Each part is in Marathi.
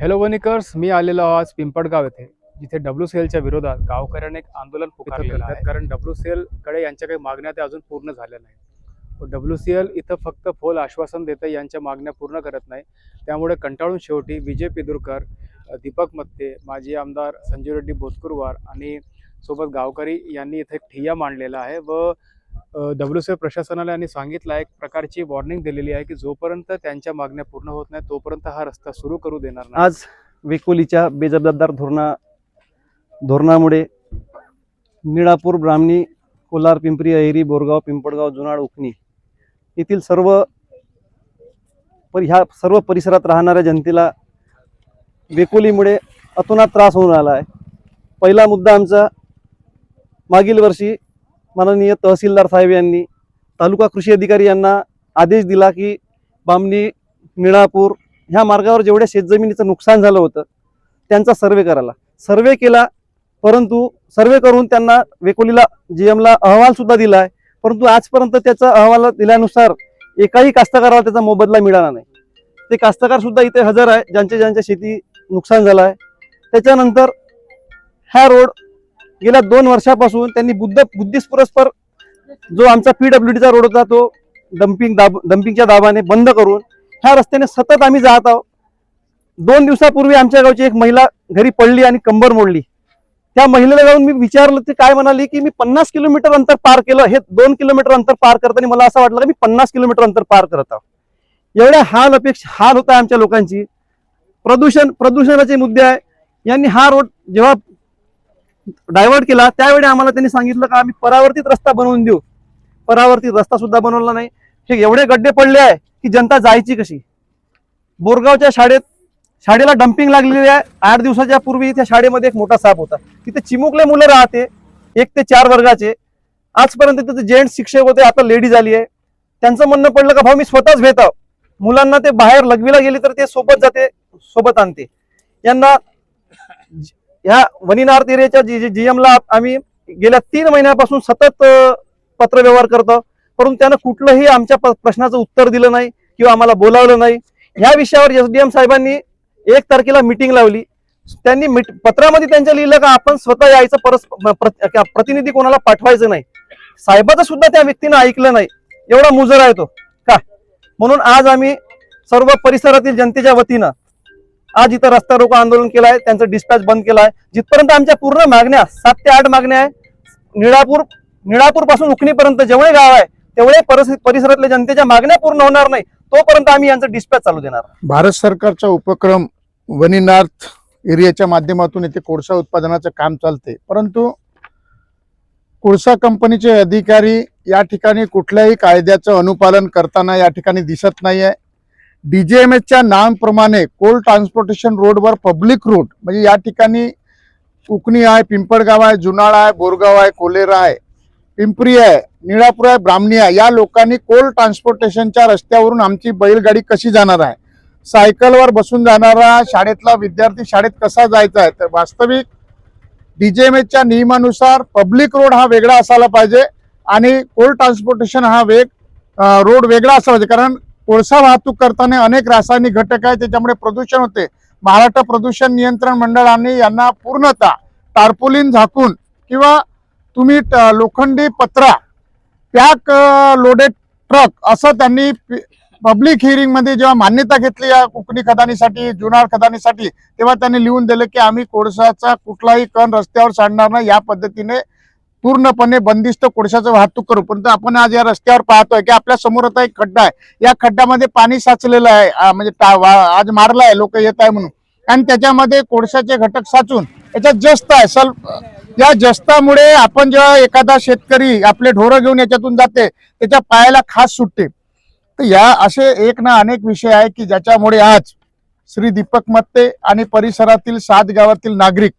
हॅलो वनिकर्स. मी आलेलो आज पिंपळगाव येथे जिथे डब्ल्यू सी एलच्या विरोधात गावकऱ्यांनी एक आंदोलन पुकारलेलं आहे. कारण डब्ल्यू सी एलकडे यांच्या काही मागण्या त्या अजून पूर्ण झाल्या नाही डब्ल्यू सी एल इथं फक्त फोल आश्वासन देतं यांच्या मागण्या पूर्ण करत नाही. त्यामुळे कंटाळून शेवटी विजय पिदुरकर दीपक मत्ते माजी आमदार संजीव रेड्डी बोतकुरवार आणि सोबत गावकरी यांनी इथे एक ठिय्या मांडलेला आहे व डब्ल्यू सी प्रशासनाला यांनी सांगितलं एक प्रकारची वॉर्निंग दिलेली आहे की जोपर्यंत त्यांच्या मागण्या पूर्ण होत नाही तोपर्यंत हा रस्ता सुरू करू देणार नाही. आज वेकोलीच्या बेजबाबदार धोरणा धोरणामुळे निळापूर ब्राह्मणी कोलार पिंपरी अहिरी बोरगाव पिंपळगाव जुनाड उखणी येथील सर्व पर ह्या सर्व परिसरात राहणाऱ्या जनतेला वेकोलीमुळे अतोनात त्रास होऊन आला आहे. पहिला मुद्दा आमचा मागील वर्षी माननीय तहसीलदार साहेब यांनी तालुका कृषी अधिकारी यांना आदेश दिला की बामणी निळापूर ह्या मार्गावर जेवढ्या शेतजमिनीचं नुकसान झालं होतं त्यांचा सर्वे करायला. सर्वे केला परंतु सर्वे करून त्यांना वेकोलीला जी एमला अहवालसुद्धा दिला आहे परंतु आजपर्यंत त्याचा अहवाल दिल्यानुसार एकाही कास्तकाराला त्याचा मोबदला मिळाला नाही. ते कास्तकारसुद्धा इथे हजर आहे ज्यांच्या ज्यांच्या शेती नुकसान झालं आहे. त्याच्यानंतर हा रोड गेल्या दोन वर्षापासून त्यांनी बुद्ध बुद्धिस्ट पुरस्पर जो आमचा पीडब्ल्यूडीचा रोड होता तो डम्पिंग दाब डम्पिंगच्या दाबाने बंद करून ह्या रस्त्याने सतत आम्ही जात आहोत. दोन दिवसापूर्वी आमच्या गावची एक महिला घरी पडली आणि कंबर मोडली. त्या महिलेला जाऊन मी विचारलं ते काय म्हणाली की मी पन्नास किलोमीटर अंतर पार केलं. हे दोन किलोमीटर अंतर पार करताना मला असं वाटलं की मी पन्नास किलोमीटर अंतर पार करत आहोत. एवढ्या हाल अपेक्षा हाल होता आमच्या लोकांची. प्रदूषण प्रदूषणाचे मुद्दे आहे. यांनी हा रोड जेव्हा डायव्हर्ट केला त्यावेळी आम्हाला त्यांनी सांगितलं का आम्ही परावर्तित रस्ता बनवून देऊ. परावर्तित रस्ता सुद्धा बनवला नाही. हे एवढे गड्डे पडले आहे की जनता जायची कशी? बोरगावच्या शाळेत शाळेला डम्पिंग लागलेली आहे. आठ दिवसाच्या पूर्वी त्या शाळेमध्ये एक मोठा साप होता. तिथे चिमुकले मुलं राहते एक ते चार वर्गाचे. आजपर्यंत तिथे जेंट्स शिक्षक होते आता लेडी आली आहे. त्यांचं म्हणणं पडलं का भाऊ मी स्वतःच भेट मुलांना ते बाहेर लघवीला गेले तर ते सोबत जाते सोबत आणते. यांना ह्या वनिनार्थ एरियाच्या जी जीएमला आम्ही गेल्या तीन महिन्यापासून सतत पत्रव्यवहार करतो. परंतु त्यानं कुठलंही आमच्या प्रश्नाचं उत्तर दिलं नाही किंवा आम्हाला बोलावलं नाही. ह्या विषयावर एस डी एम साहेबांनी एक तारखेला मिटिंग लावली. त्यांनी पत्रामध्ये त्यांच्या लिहिलं का आपण स्वतः यायचं परस प्रतिनिधी कोणाला पाठवायचं नाही. साहेबाचं सुद्धा त्या व्यक्तीनं ऐकलं नाही. एवढा मुजरा येतो तो. का? म्हणून आज आम्ही सर्व परिसरातील जनतेच्या वतीनं आज इथं रस्ता रोको आंदोलन केलं आहे त्यांचं डिस्पॅच बंद केलं आहे जिथपर्यंत आमच्या पूर्ण मागण्या सात ते आठ मागण्या आहे निळापूर निळापूरपासून उखणीपर्यंत जेवढे गाव आहे तेवढे परिसरातल्या जनतेच्या मागण्या पूर्ण होणार नाही. तोपर्यंत आम्ही यांचं डिस्पॅच चालू देणार. भारत सरकारचा उपक्रम वनिनार्थ एरियाच्या माध्यमातून येथे कोळसा उत्पादनाचं काम चालते परंतु कोळसा कंपनीचे अधिकारी या ठिकाणी कुठल्याही कायद्याचं अनुपालन करताना या ठिकाणी दिसत नाही आहे डीजीएमएसच्या नावाप्रमाणे कोल ट्रान्सपोर्टेशन रोडवर पब्लिक रोड म्हणजे या ठिकाणी उकणी आहे पिंपळगाव आहे जुनाळा आहे बोरगाव आहे कोलेरा आहे पिंपरी आहे निळापूर आहे ब्राह्मणी आहे या लोकांनी कोल ट्रान्सपोर्टेशनच्या रस्त्यावरून आमची बैलगाडी कशी जाणार आहे? सायकलवर बसून जाणारा शाळेतला विद्यार्थी शाळेत कसा जायचा आहे? तर वास्तविक डीजेएमएसच्या नियमानुसार पब्लिक रोड हा वेगळा असायला पाहिजे आणि कोल ट्रान्सपोर्टेशन हा वेग रोड वेगळा असा पाहिजे. कारण कोळसा वाहतूक करताना अनेक रासायनिक घटक आहेत त्याच्यामुळे प्रदूषण होते. महाराष्ट्र प्रदूषण नियंत्रण मंडळाने यांना पूर्णतः टार्पोलिन झाकून किंवा तुम्ही ट- लोखंडी पत्रा पॅक लोडेड ट्रक असं त्यांनी पब्लिक हिअरिंगमध्ये जेव्हा मान्यता घेतली या कोकणी खदानीसाठी जुनार खदानीसाठी तेव्हा त्यांनी लिहून दिलं की आम्ही कोळसाचा कुठलाही कण रस्त्यावर सांडणार नाही. या पद्धतीने पूर्णपणे बंदिस्त कोळशाचं वाहतूक करू. परंतु आपण आज या रस्त्यावर पाहतोय की आपल्यासमोर आता एक खड्डा आहे. या खड्ड्यामध्ये पाणी साचलेलं आहे. म्हणजे टा- वा- आज मारलं आहे लोक येत आहे म्हणून. आणि त्याच्यामध्ये कोळशाचे घटक साचून याच्यात जस्त आहे. सल या जस्तामुळे आपण जेव्हा एखादा शेतकरी आपले ढोरं घेऊन याच्यातून जाते त्याच्या पायाला खास सुटते. तर या असे एक ना अनेक विषय आहे की ज्याच्यामुळे आज श्री दीपक मत्ते आणि परिसरातील सात गावातील नागरिक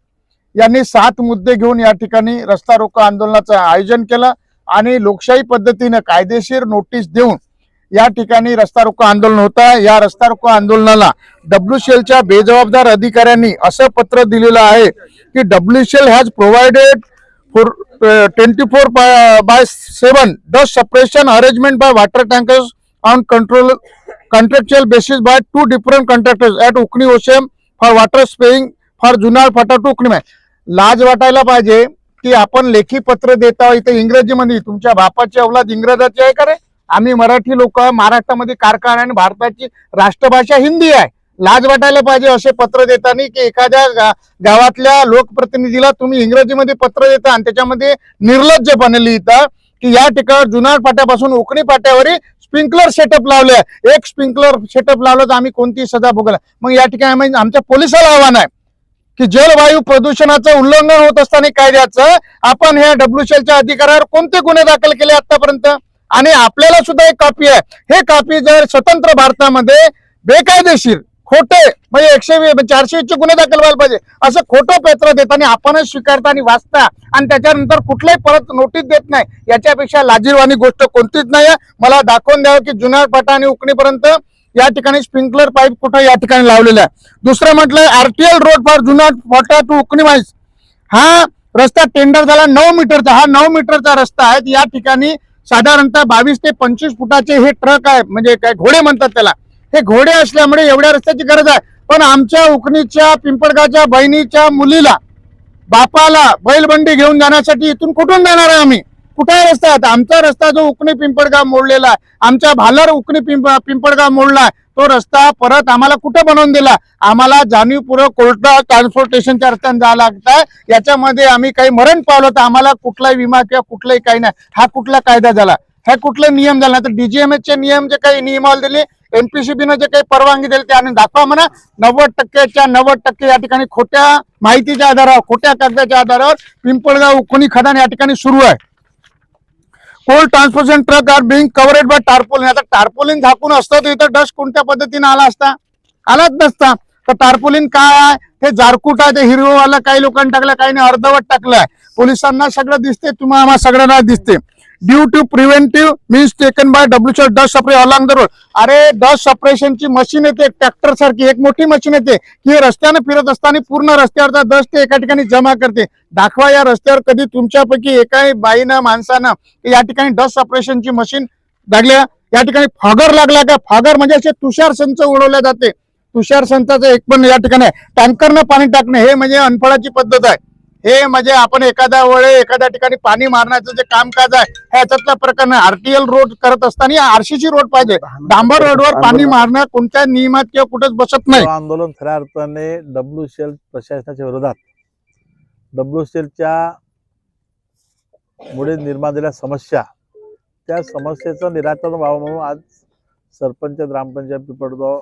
यांनी सात मुद्दे घेऊन या ठिकाणी रस्ता रोको आंदोलनाचं आयोजन केलं आणि लोकशाही पद्धतीनं कायदेशीर नोटीस देऊन या ठिकाणी रस्ता रोको आंदोलन होत. आहे या रस्ता रोको आंदोलनाला डब्ल्यूसीएलच्या बेजबाबदार अधिकाऱ्यांनी असं पत्र दिलेलं आहे की WCL has provided for twenty four by seven the suppression arrangement by water tankers on control contractual basis by two different contractors at उकणी ओशेम फॉर वॉटर स्पेइंग फॉर जुनार फाटा टू उकणी लाज वाटायला पाहिजे की आपण लेखी पत्र देता इथे इंग्रजीमध्ये. तुमच्या बापाची अवलाद इंग्रजाची आहे का रे? आम्ही मराठी लोक महाराष्ट्रामध्ये कारखाना आणि भारताची राष्ट्रभाषा हिंदी आहे. लाज वाटायला पाहिजे असे पत्र देताना की एखाद्या गा- गावातल्या लोकप्रतिनिधीला तुम्ही इंग्रजीमध्ये पत्र देता आणि त्याच्यामध्ये निर्लज्जपणे लिहिता की या ठिकाणी जुनाट फाट्यापासून उकणी फाट्यावर स्प्रिंकलर सेटअप लावले. एक स्प्रिंकलर सेटअप लावलं तर आम्ही कोणती सजा भोगला मग या ठिकाणी आमच्या पोलिसाला आव्हान आहे. की जलवायू प्रदूषणाचं उल्लंघन होत असताना कायद्याचं आपण ह्या डब्ल्यूसीएलच्या अधिकाऱ्यावर कोणते गुन्हे दाखल केले आतापर्यंत? आणि आपल्याला सुद्धा एक कॉपी आहे. हे कॉपी जर स्वतंत्र भारतामध्ये बेकायदेशीर खोटे म्हणजे एकशे म्हणजे चारशे चे गुन्हे दाखल व्हायला पाहिजे. असं खोटं पत्र देताना आपणच स्वीकारता आणि वाचता आणि त्याच्यानंतर कुठल्याही परत नोटीस देत नाही याच्यापेक्षा लाजीरवाणी गोष्ट कोणतीच नाही आहे मला दाखवून द्यावं की जुनार पटा आणि उकणीपर्यंत या ठिकाणी स्प्रिंकलर पाईप कुठं या ठिकाणी लावलेला आहे? दुसरं म्हटलं आरटीएल रोड फॉर जुना फाटा टू उकणीमाईस हा रस्ता टेंडर झाला नऊ मीटरचा हा नऊ मीटरचा रस्ता आहे. या ठिकाणी साधारणतः बावीस ते पंचवीस फुटाचे हे ट्रक आहे म्हणजे काय घोडे म्हणतात त्याला. हे घोडे असल्यामुळे एवढ्या रस्त्याची गरज आहे. पण आमच्या उकणीच्या पिंपळगाच्या बहिणीच्या मुलीला बापाला बैलबंडी घेऊन जाण्यासाठी इथून कुठून जाणार आहे आम्ही? कुठे आहे? रस्ता आता आमचा रस्ता जो उकणी पिंपळगाव मोडलेला आहे आमच्या भालर उकणी पिंप पिंपळगाव मोडला आहे तो रस्ता परत आम्हाला कुठे बनवून दिला? आम्हाला जाणीवपूर्वक कोर्ट ट्रान्सपोर्टेशनच्या रस्त्याने जावं लागत आहे. याच्यामध्ये आम्ही काही मरण पावलं तर आम्हाला कुठलाही विमा किंवा कुठलाही काही नाही. हा कुठला कायदा झाला? हे कुठले नियम झाला? तर डीजीएमएस चे नियम जे काही नियमावली दिली एमपीसीबीनं जे काही परवानगी दिली त्याने आणि दाखवा म्हणा. नव्वद टक्क्याच्या नव्वद टक्के या ठिकाणी खोट्या माहितीच्या आधारावर खोट्या कागदाच्या आधारावर पिंपळगाव उखणी खदान या ठिकाणी सुरू आहे. Cold transportation truck are being covered by tarpaulin आता टार्पोलिन झाकून असतं तर इथं डस्ट कोणत्या पद्धतीने आला असता? आलाच नसता. तर टार्पोलिन काय आहे? हे जारकूट आहे ते हिरवंवाला काही लोकांनी टाकलं काही नाही अर्धवट टाकलंय. पोलिसांना सगळं दिसते तुम्हाला सगळ्यांना दिसते due to preventive means taken by डब्ल्यूच्या dust spray along the road अरे डस्ट सप्रेशनची मशीन येते ट्रॅक्टर सारखी एक मोठी मशीन येते की रस्त्याने फिरत असताना पूर्ण रस्त्यावरचा डस्ट ते एका ठिकाणी जमा करते. दाखवा या रस्त्यावर कधी तुमच्यापैकी एकाही बाईनं माणसानं या ठिकाणी डस्ट सप्रेशनची मशीन लागल्या. या ठिकाणी फागर लागला का? फागर म्हणजे असे तुषार संच उडवल्या जाते. तुषार संचाचं एक पण या ठिकाणी टँकरनं पाणी टाकणे हे म्हणजे अनफळाची पद्धत आहे. हे म्हणजे आपण एखाद्या वेळे एखाद्या ठिकाणी पाणी मारण्याचं जे कामकाज आहे हे याच्यातला प्रकार नाही आरटीएल रोड करत असताना आरसीसी रोड पाहिजे. डांबर रोडवर पाणी मारणं कोणत्या नियमात किंवा कुठंच बसत नाही. आंदोलन खऱ्या अर्थाने डब्ल्यू सी एल प्रशासनाच्या विरोधात. डब्ल्यू सी एलच्या मुळे निर्माण झालेल्या समस्या त्या समस्येचं निराकरण व्हावं म्हणून आज सरपंच ग्रामपंचायत पिपळगाव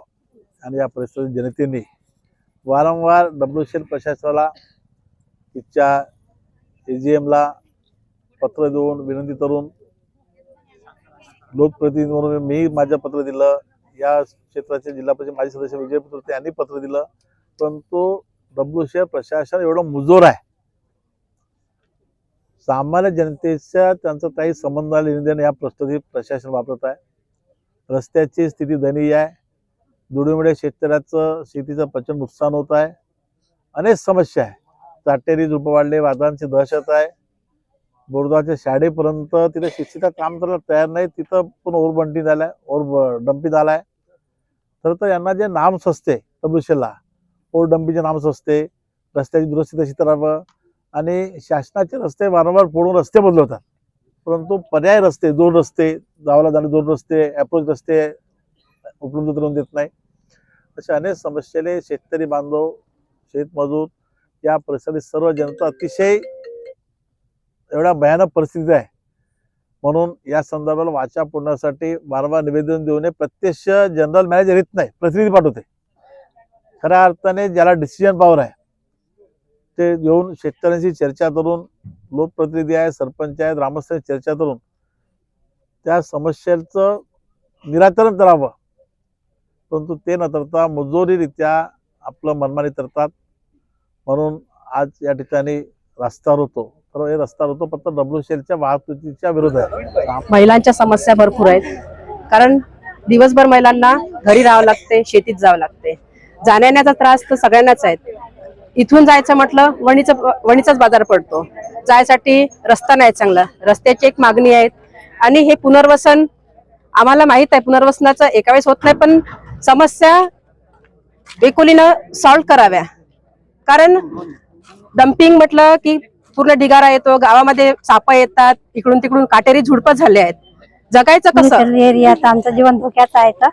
आणि या परिसरातील जनतेने वारंवार डब्ल्यू सी एल प्रशासनाला तिच्या ए जी एमला पत्र देऊन विनंती करून लोकप्रतिनिधी म्हणून मी माझं पत्र दिलं. या क्षेत्राचे जिल्हा परिषद माजी सदस्य विजय पुत्र यांनी पत्र दिलं. परंतु डब्ल्यू सी प्रशासन एवढं मुजोर आहे. सामान्य जनतेच्या त्यांचा काही संबंध निवेदन या प्रस्तुती प्रशासन वापरत आहे. रस्त्याची स्थिती दयनीय आहे. दुडीमुळे शेतकऱ्याचं शेतीचं प्रचंड नुकसान होत आहे. अनेक समस्या आहे. चाटेरी झुडपं वाढले वादांची दहशत आहे. बोरगावच्या शाळेपर्यंत तिथे शिक्षिका काम करायला तयार नाही तिथं पण ओरबंटी झालाय ओर डंपी झालाय. तर तर यांना जे नाम सस्ते डब्ल्यूशेला ओर डंपीचे नाम सस्ते रस्त्याची दुरुस्ती तशी करावं आणि शासनाचे रस्ते वारंवार फोडून रस्ते बदलवतात. परंतु पर्याय रस्ते दोन रस्ते जावला जाणे दोन रस्ते अप्रोच रस्ते उपलब्ध करून देत नाही. अशा अनेक समस्येने शेतकरी बांधव शेतमजूर या परिसरातील सर्व जनता अतिशय एवढ्या भयानक परिस्थिती आहे. म्हणून या संदर्भाला वाचा पुरण्यासाठी वारंवार निवेदन देऊ नये. प्रत्यक्ष जनरल मॅनेजर येत नाही प्रतिनिधी पाठवते. खऱ्या अर्थाने ज्याला डिसिजन पॉवर आहे ते येऊन शेतकऱ्यांशी चर्चा करून लोकप्रतिनिधी आहे सरपंच आहे ग्रामस्थांशी चर्चा करून त्या समस्येचं निराकरण करावं. परंतु ते न करता मुजोरीरित्या आपलं मनमानी करतात. म्हणून आज या ठिकाणी रस्ता होतो. तर हे रस्ता होतो फक्त डब्ल्यू एलच्या वाहतुकीच्या विरोध आहे महिलांच्या समस्या भरपूर आहेत. कारण दिवसभर महिलांना घरी राहावं लागते शेतीत जावं लागते. जाण्याचा त्रास तर सगळ्यांनाच आहे इथून जायचं म्हटलं वणीचं वणीचाच बाजार पडतो. जायसाठी रस्ता नाही चांगला. रस्त्याची एक मागणी आहे. आणि हे पुनर्वसन आम्हाला माहीत आहे पुनर्वसनाचं एका वेळेस होत नाही पण समस्या एकोलीनं सॉल्व्ह कराव्या. कारण डम्पिंग म्हटलं की पूर्ण ढिगारा येतो गावामध्ये साप येतात इकडून तिकडून काटेरी झुडपं झाले आहेत. जगायचं कसं? एरियात आमचं जीवन धोक्याचं आहे तर.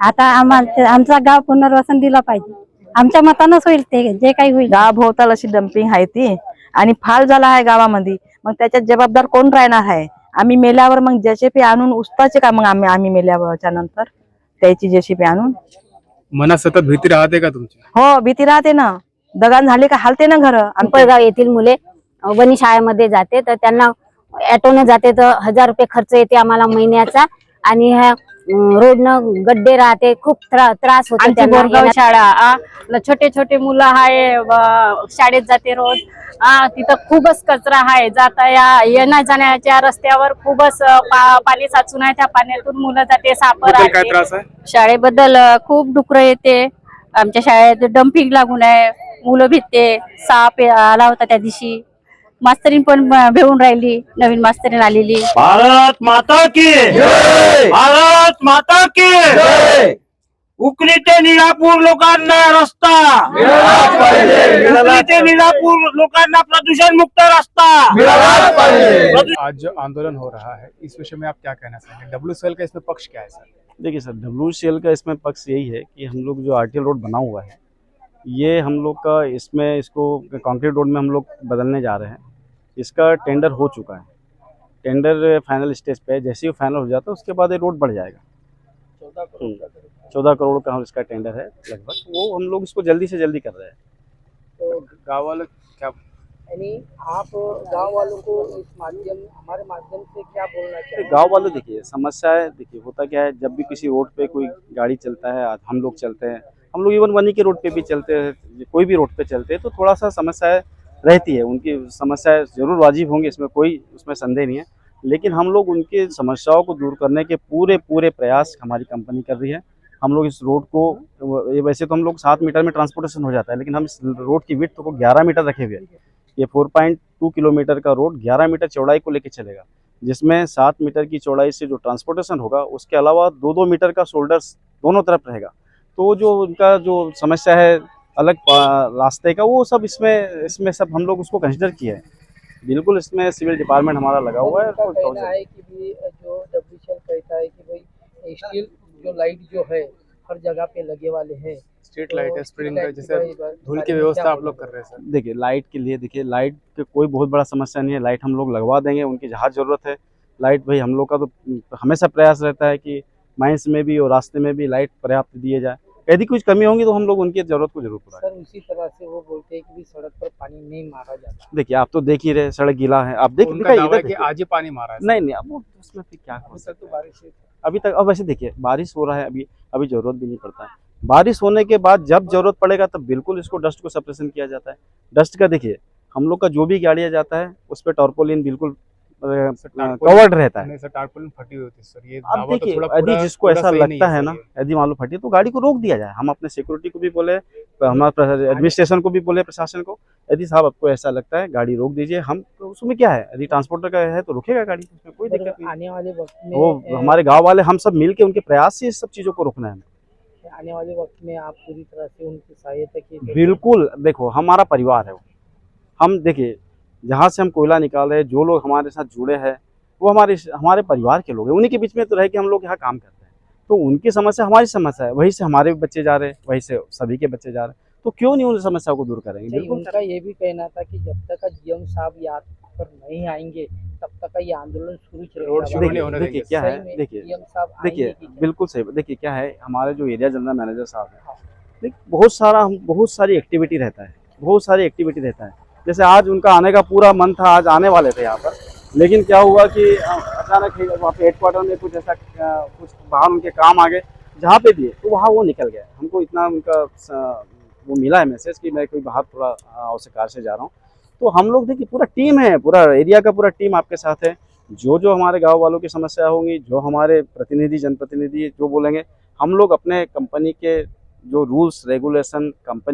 आता आम्हाला आमचा गाव पुनर्वसन दिलं पाहिजे. आमच्या मतानंच होईल ते जे काही होईल. गावभोवताल अशी डम्पिंग आहे ती. आणि फाल झाला आहे गावामध्ये. मग त्याच्यात जबाबदार कोण राहणार आहे? आम्ही मेल्यावर मग जेसीपी आणून उचताचे का मग आम्ही आम्ही मेल्यावरच्या नंतर? त्याची जेसीपी आणून? मनात सतत भीती राहते का तुमच्या हो भीती राहते ना. दगान झाले का हालते ना घर? पिंपळगाव येथील मुले वनी शाळेमध्ये जाते. तर त्यांना ऑटोनं जाते तर हजार रुपये खर्च येते आम्हाला महिन्याचा. आणि ह्या रोडनं गड्डे राहते खूप त्रा- त्रास होतो बोरगाव. शाळा छोटे छोटे मुलं आहे शाळेत जाते रोज. आ, तिथं खूपच कचरा आहे जाता या येण्या जाण्याच्या रस्त्यावर खूपच पा- पाणी साचून आहे. त्या पाण्यातून मुलं जाते सापबद्दल काय राहते त्रास आहे? शाळेबद्दल खूप डुकर येते. आमच्या शाळेत डम्पिंग लागून आहे. मुलं भिजते साप आला होता त्या दिवशी. मास्तरीन पण भेऊन राहिली नवीन मास्तरीन आलेली. भारत माता की भारत माता की उकली ते निळापूर लोकांना रस्ता. उकली ते निळापूर लोकांना प्रदूषण मुक्त रस्ता आज जो आंदोलन हो रहा है इस विषय में आप क्या कहना चाहेंगे? डब्ल्यू सेल का इसमें पक्ष क्या है सर? देखिए सर डब्ल्यू सी एल का इसमें पक्ष यही है कि हम लोग जो आरटीएल रोड बना हुआ है ये हम लोग का इसमें इसको कंक्रीट रोड में हम लोग बदलने जा रहे हैं। इसका टेंडर हो चुका है। टेंडर फाइनल स्टेज पे है। जैसे ही फाइनल हो जाता है उसके बाद ये रोड बढ़ जाएगा। चौदह करोड़ का हम इसका टेंडर है लगभग। वो हम लोग इसको जल्दी से जल्दी कर रहे हैं। तो गाँव वाले क्या यानी आप गाँव वालों को इस माध्यम हमारे माध्यम से क्या बोलना चाहेंगे? गाँव वाले देखिए समस्या है। देखिए होता क्या है जब भी किसी रोड पे कोई गाड़ी चलता है हम लोग चलते हैं हम लोग इवन वनी के रोड पे भी चलते हैं, कोई भी रोड पे चलते हैं तो थोड़ा सा समस्याएँ रहती है। उनकी समस्याएँ ज़रूर वाजिब होंगी, इसमें कोई उसमें संदेह नहीं है। लेकिन हम लोग उनकी समस्याओं को दूर करने के पूरे पूरे प्रयास हमारी कंपनी कर रही है। हम लोग इस रोड को वैसे तो हम लोग सात मीटर में ट्रांसपोर्टेशन हो जाता है, लेकिन हम इस रोड की विथ को ग्यारह मीटर रखे हुए हैं। ये फोर पॉइंट टू किलोमीटर का रोड ग्यारह मीटर चौड़ाई को लेकर चलेगा, जिसमें सात मीटर की चौड़ाई से जो ट्रांसपोर्टेशन होगा, उसके अलावा दो दो मीटर का शोल्डर्स दोनों तरफ़ रहेगा। तो जो उनका जो समस्या है अलग रास्ते का वो सब इसमें इसमें सब हम लोग उसको कंसिडर किए हैं। बिल्कुल इसमें सिविल डिपार्टमेंट हमारा लगा हुआ है और कहना है कि भी जो कहता है कि भाई स्टील जो लाइट जो है हर जगह पे लगे वाले हैं स्ट्रीट तो लाइट है स्प्रिंग जैसे धूल की व्यवस्था आप लोग कर रहे हैं सर देखिए लाइट के लिए देखिए लाइट के कोई बहुत बड़ा समस्या नहीं है लाइट हम लोग लगवा देंगे उनकी जहाँ ज़रूरत है। लाइट भाई हम लोग का तो हमेशा प्रयास रहता है कि माइंस में भी और रास्ते में भी लाइट पर्याप्त दिए जाए। यदि कुछ कमी होंगी तो हम लोग उनकी ज़रूरत को ज़रूर पूरा सर उसी तरह से वो बोलते हैं कि भी सड़क पर पानी नहीं मारा जाता। देखिए आप तो देख ही रहे सड़क गीला है। आप देख उनका दिखाइए दावा है कि आज ही पानी मारा है नहीं नहीं अब उसमें फिर क्या तो बारिश अभी तक अब वैसे देखिए बारिश हो रहा है अभी अभी ज़रूरत भी नहीं पड़ता है। बारिश होने के बाद जब ज़रूरत पड़ेगा तब बिल्कुल इसको डस्ट को सप्रेशन किया जाता है। डस्ट का देखिए हम लोग का जो भी गाड़ियाँ जाता है उस पर टॉर्पोलिन बिल्कुल कवर्ड रहता है। सर टारपोलिन फटी हुई थी सर ये अब तो देखिए यदि जिसको ऐसा लगता है ना। यदि मालूम फटी तो गाड़ी को रोक दिया जाए। हम अपने सिक्योरिटी को भी बोले हमारे एडमिनिस्ट्रेशन को भी बोले प्रशासन को। यदि साहब आपको ऐसा लगता है गाड़ी रोक दीजिए हम तो उसमें क्या है? यदि ट्रांसपोर्टर का है तो रुकेगा गाड़ी उसमें कोई दिक्कत नहीं। आने वाले वक्त में वो हमारे गाँव वाले हम सब मिल के उनके प्रयास से इस सब चीज़ों को रोकना है। आने वाले वक्त में आप पूरी तरह से उनकी सहायता की बिल्कुल देखो हमारा परिवार है वो। हम देखिए जहाँ से हम कोयला निकाल रहे हैं जो लोग हमारे साथ जुड़े हैं वो हमारे हमारे परिवार के लोग हैं। उन्हीं के बीच में तो रह के हम लोग यहाँ काम करते हैं। तो उनकी समस्या हमारी समस्या है। वहीं से हमारे भी बच्चे जा रहे हैं वहीं से सभी के बच्चे जा रहे हैं। तो क्यों नहीं उन समस्याओं को दूर करेंगे? बिल्कुल। उनका ये भी कहना था कि जब तक जीएम साहब याद पर नहीं आएँगे तब तक ये आंदोलन शुरू देखिए क्या है? देखिए जीएम देखिए बिल्कुल सही। देखिए क्या है? हमारे जो एरिया जनरल मैनेजर साहब हैं देखिए बहुत सारा हम बहुत सारी एक्टिविटी रहता है। बहुत सारी एक्टिविटी रहता है। जैसे आज उनका आने का पूरा मन था, आज आने वाले थे यहाँ पर। लेकिन क्या हुआ कि अचानक वहाँ पे हेडक्वार्टर में कुछ ऐसा कुछ बाहर उनके काम आ गए, जहाँ पे दिए तो वहाँ वो निकल गए। हमको इतना उनका वो मिला है मैसेज कि मैं कोई बाहर थोड़ा आवश्यक कार्य से जा रहा हूँ। तो हम लोग देखिए, पूरा टीम है, पूरा एरिया का पूरा टीम आपके साथ है। जो जो हमारे गाँव वालों की समस्या होंगी, जो हमारे प्रतिनिधि, जनप्रतिनिधि, जो बोलेंगे, हम लोग अपने कंपनी के जो रूल्स रेगुलेशन कंपनी